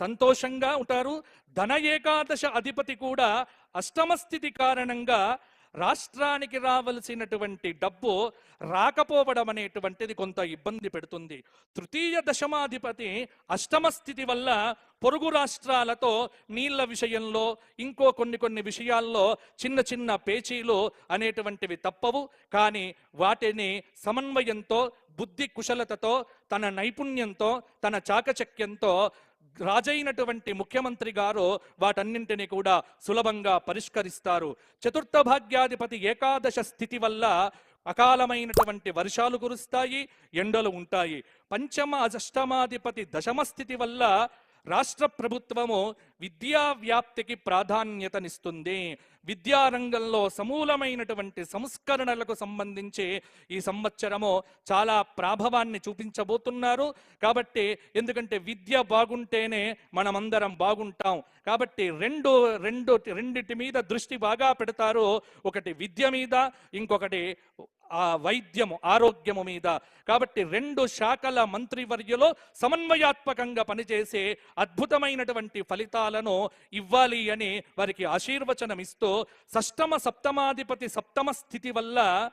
సంతోషంగా ఉంటారు. ధన ఏకాదశ అధిపతి కూడా అష్టమ స్థితి కారణంగా రాష్ట్రానికి రావలసినటువంటి డబ్బు రాకపోవడం అనేటువంటిది కొంత ఇబ్బంది పెడుతుంది. తృతీయ దశమాధిపతి అష్టమ స్థితి వల్ల పొరుగు రాష్ట్రాలతో నీళ్ళ విషయంలో ఇంకో కొన్ని కొన్ని విషయాల్లో చిన్న చిన్న పేచీలు అనేటువంటివి తప్పవు. కానీ వాటిని సమన్వయంతో బుద్ధి కుశలతతో తన నైపుణ్యంతో తన చాకచక్యంతో రాజైనటువంటి ముఖ్యమంత్రి గారు వాటన్నింటినీ కూడా సులభంగా పరిష్కరిస్తారు. చతుర్థ భాగ్యాధిపతి ఏకాదశ స్థితి వల్ల అకాలమైనటువంటి వర్షాలు కురుస్తాయి ఎండలు ఉంటాయి. పంచమ అష్టమాధిపతి దశమ స్థితి వల్ల రాష్ట్ర ప్రభుత్వము విద్యా వ్యాప్తికి ప్రాధాన్యతనిస్తుంది. విద్యారంగంలో సమూలమైనటువంటి సంస్కరణలకు సంబంధించి ఈ సంవత్సరము చాలా ప్రాభవాన్ని చూపించబోతున్నారు. కాబట్టి ఎందుకంటే విద్య బాగుంటేనే మనమందరం బాగుంటాం. కాబట్టి రెండు రెండు రెండిటి మీద దృష్టి బాగా పెడతారు. ఒకటి విద్య మీద ఇంకొకటి ఆ వైద్యము ఆరోగ్యము మీద. కాబట్టి రెండు శాఖల మంత్రివర్యులో సమన్వయాత్మకంగా పనిచేసే అద్భుతమైనటువంటి ఫలితాలను ఇవ్వాలి అని వారికి ఆశీర్వచనం ఇస్తూ షష్టమ సప్తమాధిపతి సప్తమ స్థితి వల్ల